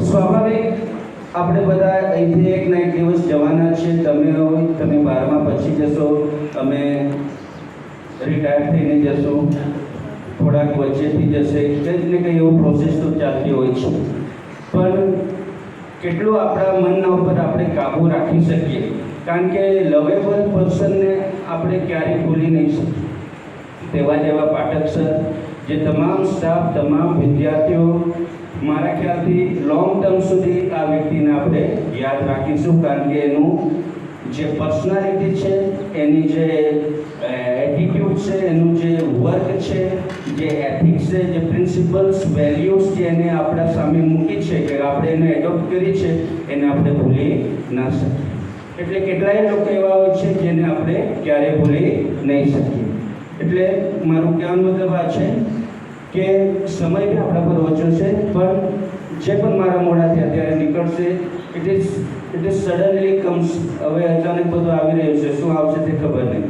સ્વાભાવિક, આપણે બધા અહીંથી એક ના એક દિવસ જવાના છે. તમે હોય, તમે બારમાં પછી જશો, તમે રિટાયર થઈને જશો, થોડાક વચ્ચેથી જશે, કંઈક ને કંઈ એવો પ્રોસેસ તો ચાલતી હોય છે. પણ કેટલું આપણા મનના ઉપર આપણે કાબુ રાખી શકીએ? કારણ કે લવેબલ પર્સનને આપણે ક્યારેય ભૂલી નહીં શકીએ. તેવા જેવા પાઠક સર જે તમામ સ્ટાફ તમામ વિદ્યાર્થીઓ, મારા ખ્યાલથી લોંગ ટર્મ સુધી આ વ્યક્તિને આપણે યાદ રાખીશું કારણ કે એનું જે પર્સનાલિટી છે, એની જે એટીટ્યૂડ છે, એનું જે વર્ક છે, જે એથિક્સ છે, જે પ્રિન્સિપલ્સ વેલ્યુઝ જે એને આપણા સામે મૂકી છે કે આપણે એને એડોપ્ટ કરી છે, એને આપણે ભૂલી ના શકીએ. એટલે કેટલાય લોકો એવા હોય છે જેને આપણે ક્યારેય ભૂલી નહીં શકીએ. એટલે મારું કહેવાનો મતલબ આ છે કે સમય બી આપણા પર ઓછો છે પણ જે પણ મારા મોઢાથી અત્યારે નીકળશે it is is suddenly comes હવે અચાનક બધું આવી રહ્યું છે શું આવશે તે ખબર નહીં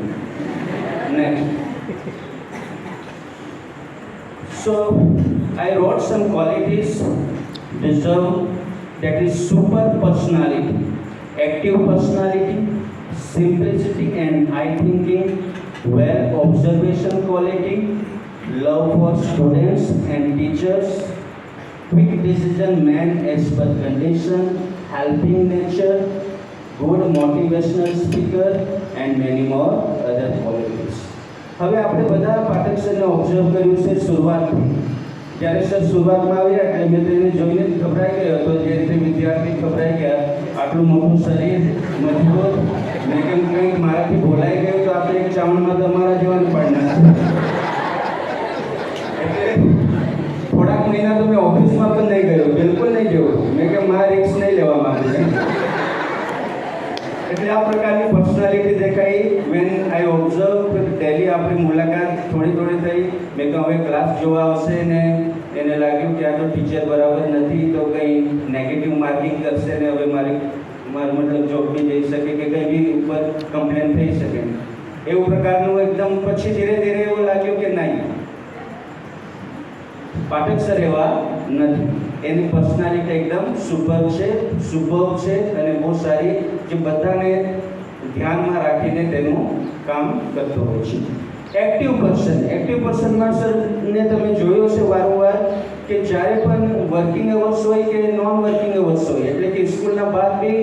next So I wrote some qualities deserve that is super personality, active personality, simplicity and high thinking, well observation quality, love for students and teachers, quick decision man as per condition, helping nature, good motivational speaker and many more other qualities. હવે આપણે બધા પાઠક સરને observe કર્યું છે શરૂઆતથી જ્યારે sir શરૂઆતમાં આવ્યા એટલે મેં તેને જોઈને જ ગભરાઈ ગયો હતો જે રીતે વિદ્યાર્થી ગભરાઈ ગયા આટલું મોટું શરીર, મજબૂત. મેં કેમ કંઈક મારાથી બોલાઈ ગયું તો આપણે એક ચાવણમાં તમારા જેવાનું પાડના એટલે થોડાક મહિના તો મેં ઓફિસમાં પણ નહીં ગયો, બિલકુલ નહીં ગયો. મેં કે મારા રિક્સ નહીં લેવા માંગે એટલે આ પ્રકારની પર્સનાલિટી દેખાઈ. વેન આઈ ઓબ્ઝર્વ ડેલી આપણી મુલાકાત થોડી થોડી થઈ, મેં કહ્યું હવે ક્લાસ જોવા આવશે ને. એને લાગ્યું કે આ તો ટીચર બરાબર નથી, તો કંઈ નેગેટિવ માર્કિંગ કરશે ને હવે મતલબ જોબ જઈ શકે કે કંઈ બી ઉપર કમ્પ્લેન થઈ શકે. એવું પ્રકારનું એકદમ પછી ધીરે ધીરે એવું લાગ્યું કે નહીં. પાઠક સર એવા નથી. એની પર્સનાલિટી એકદમ સુપર છે સુપર છે અને બહુ સારી જે બધાને ધ્યાનમાં રાખીને તેનું કામ કરતો હોય છે. એક્ટિવ પર્સન એક્ટિવ પર્સનમાં સરને તમે જોયો છે વારંવાર કે જ્યારે પણ વર્કિંગ અવર્સ હોય કે નોન વર્કિંગ અવર્સ હોય? એટલે કે સ્કૂલના બાદ બી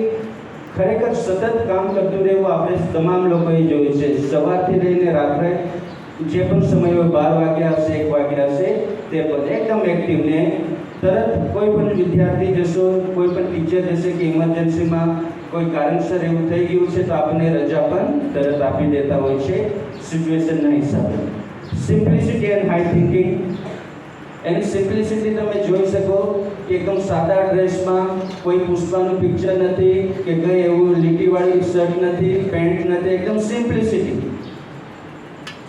ખરેખર સતત કામ કરતું રહેવું આપણે તમામ લોકોએ જોયું છે. સવારથી લઈને રાત્રે જે પણ સમય હોય, બાર વાગ્યા હશે, એક વાગ્યા હશે, તે પણ એકદમ એક્ટિવ ને તરત કોઈ પણ વિદ્યાર્થી જશો, કોઈ પણ ટીચર જશે કે ઇમરજન્સીમાં કોઈ કારણસર એવું થઈ ગયું છે, તો આપણને રજા પણ તરત આપી દેતા હોય છે સિચ્યુએશનના હિસાબે. સિમ્પ્લિસિટી એન્ડ હાઈ થિંકિંગ એની સિમ્પ્લિસિટી તમે જોઈ શકો કે એકદમ સાદા ડ્રેસમાં કોઈ પુષ્પાનું પિક્ચર નથી, કે કંઈ એવું લીટીવાળી શર્ટ નથી પેન્ટ નથી, એકદમ સિમ્પ્લિસિટી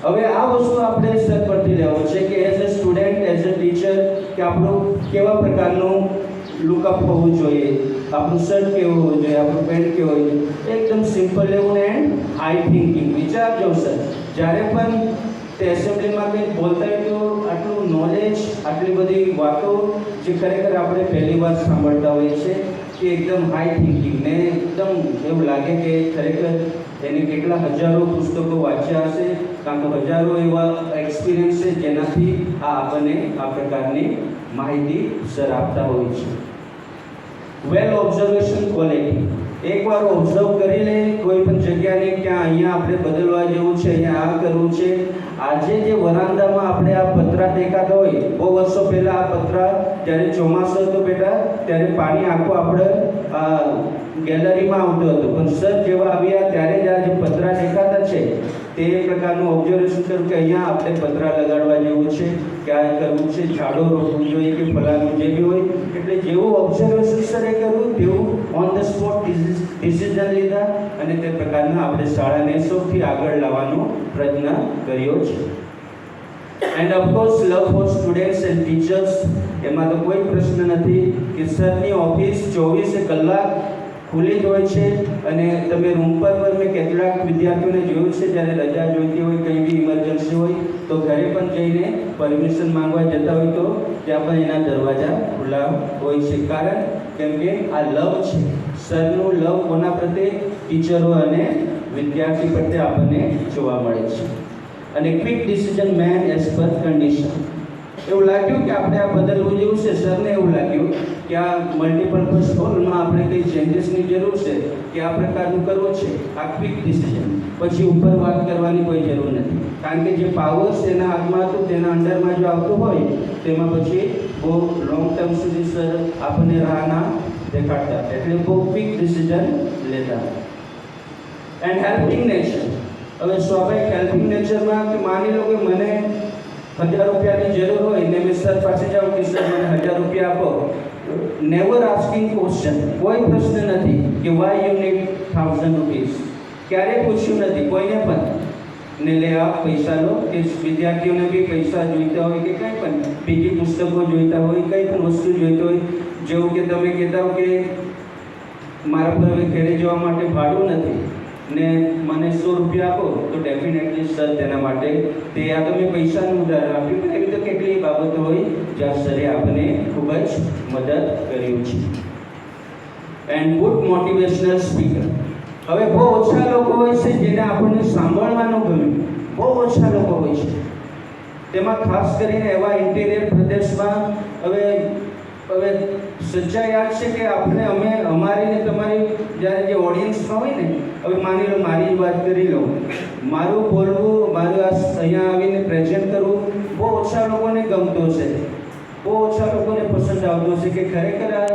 હવે આ વસ્તુ આપણે સર પરથી લેવું છે કે as a student as a teacher કે આપણું કેવા પ્રકારનું લુકઅપ હોવું જોઈએ, આપણું શર્ટ કેવું હોવું જોઈએ, આપણું પેન્ટ કેવું હોવું જોઈએ. એકદમ સિમ્પલ લેવું એન્ડ હાઈ થિંકિંગ વિચારજો સર. જ્યારે પણ તે એસેમ્બલીમાં કંઈક બોલતા તો આટલું નોલેજ આટલી બધી વાતો જે ખરેખર આપણે પહેલી વાર સાંભળતા હોઈએ છીએ કે એકદમ હાઈ થિંકિંગ ને એકદમ એવું લાગે કે ખરેખર એને કેટલા હજારો પુસ્તકો વાંચ્યા હશે, કાં તો હજારો એવા એક્સપિરિયન્સ છે જેનાથી આ આપણને આ પ્રકારની માહિતી સર આપતા હોય છે વેલ ઓબ્ઝર્વેશન ક્વોલિટી એકવાર ઓબ્ઝર્વ કરી લે કોઈ પણ જગ્યાને ક્યાં અહીંયા આપણે બદલવા જેવું છે, અહીંયા આ કરવું છે આજે જે વરાંદામાં આપણે આ પતરા દેખાતા હોય, બહુ વર્ષો પહેલાં આ પતરા જ્યારે ચોમાસું હતું બેટા, ત્યારે પાણી આખું આપણે ગેલેરીમાં આવતું હતું. પણ સર જેવા આવ્યા ત્યારે જ આ જે પતરા દેખાતા છે, તે પ્રકારનું ઓબ્ઝર્વેશન કર્યું કે અહીંયા આપણે પતરા લગાડવા જેવું છે, કે આ કરવું છે, ઝાડો રોપવું જોઈએ કે ફલાણું જે બી હોય. એટલે જેવું ઓબ્ઝર્વેશન સરે કર્યું, તેવું ડિસિઝન લીધા અને તે પ્રકારના આપણે શાળાને સૌથી આગળ લાવવાનો પ્રયત્ન કર્યો છે. And of course love for students and teachers એમાં તો કોઈ પ્રશ્ન નથી કે સરની ઓફિસ ચોવીસે કલાક ખુલ્લી જ હોય છે અને તમે રૂમ પર પણ મેં કેટલાક વિદ્યાર્થીઓને જોયું છે, જ્યારે રજા જોઈતી હોય, કંઈ બી ઇમરજન્સી હોય, તો ઘરે પણ જઈને પરમિશન માંગવા જતા હોય તો ત્યાં પણ એના દરવાજા ખુલ્લા હોય છે. કારણ કેમ કે આ લવ છે. સરનું લવ કોના પ્રત્યે? ટીચરો અને વિદ્યાર્થી પ્રત્યે આપણને જોવા મળે છે. અને quick decision man as per condition એવું લાગ્યું કે આપણે આ બદલવું જેવું છે? સરને એવું લાગ્યું કે આ મલ્ટીપર્પઝ હોલમાં આપણે કંઈ ચેન્જીસની જરૂર છે કે આ પ્રકારનું કરવું છે? આ ક્વિક ડિસિઝન પછી ઉપર વાત કરવાની કોઈ જરૂર નથી. કારણ કે જે પાવર્સ એના હાથમાં હતું, તેના અંડરમાં જો આવતું હોય, તેમાં પછી બહુ લોંગ ટર્મ સુધી સર આપણને રાહના દેખાડતા એટલે બહુ ક્વિક ડિસિઝન લેતા એન્ડ હેલ્પિંગ નેચર હવે સ્વાભાવિક હેલ્પિંગ નેચરમાં કે માની લો કે મને હજાર રૂપિયાની જરૂર હોય, ને મેં પાસે જાઉં કે સર મને હજાર રૂપિયા આપો નેવર આસ્કિંગ ક્વેશ્ચન કોઈ પ્રશ્ન નથી કે why you need thousand rupees ક્યારેય પૂછ્યું નથી. કોઈને પણ. ને લે, આ પૈસા લો. કે વિદ્યાર્થીઓને બી પૈસા જોઈતા હોય કે કંઈ પણ. બીજી પુસ્તકો જોઈતા હોય, કંઈ પણ વસ્તુ જોઈતી હોય. જેવું કે તમે કહેતા હો કે મારા ઘરે જવા માટે ભાડું નથી. ને મને સો રૂપિયા આપો, તો ડેફિનેટલી સર તેના માટે તે આ તો મેં પૈસાનું ઉદાહરણ આપ્યું પણ એવી તો કેટલી બાબતો હોય જ્યાં સરે આપણને ખૂબ જ મદદ કર્યું છે. એન્ડ ગુડ મોટિવેશનલ સ્પીકર હવે બહુ ઓછા લોકો હોય છે જેને આપણને સાંભળવાનું ગમ્યું. બહુ ઓછા લોકો હોય છે. તેમાં ખાસ કરીને એવા ઇન્ટિરિયર પ્રદેશમાં હવે હવે સચ્ચાઈ યાદ છે કે આપણે, અમે, અમારી ને તમારી જ્યારે જે ઓડિયન્સમાં હોય ને, હવે માની લો મારી વાત કરી લો મારું બોલવું મારું આ અહીંયા આવીને પ્રેઝન્ટ કરવું બહુ ઓછા લોકોને ગમતો છે. બહુ ઓછા લોકોને પસંદ આવતો છે કે ખરેખર આ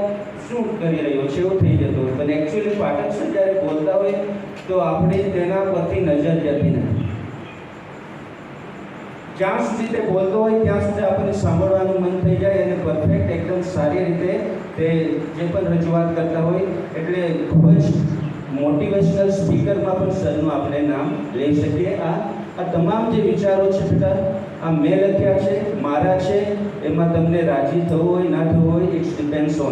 શું કરી રહ્યો છે, એવું થઈ જતો હોય. પણ એકચ્યુઅલી પાઠક છે જ્યારે બોલતા હોય, તો આપણે તેના પરથી નજર જતી નથી. જ્યાં સુધી તે બોલતો હોય, ત્યાં સુધી આપણને સાંભળવાનું મન થઈ જાય અને પરફેક્ટ એકદમ સારી રીતે તે જે પણ રજૂઆત કરતા હોય એટલે ખૂબ જ મોટિવેશનલ સ્પીકરમાં પણ સરનું આપણે નામ લઈ શકીએ. આ આ તમામ જે વિચારો છે બેટા, આ મેં લખ્યા છે, મારા છે, એમાં તમને રાજી થવું હોય, ના થવું હોય ઇટ્સ ડિપેન્ડ્સ ઓન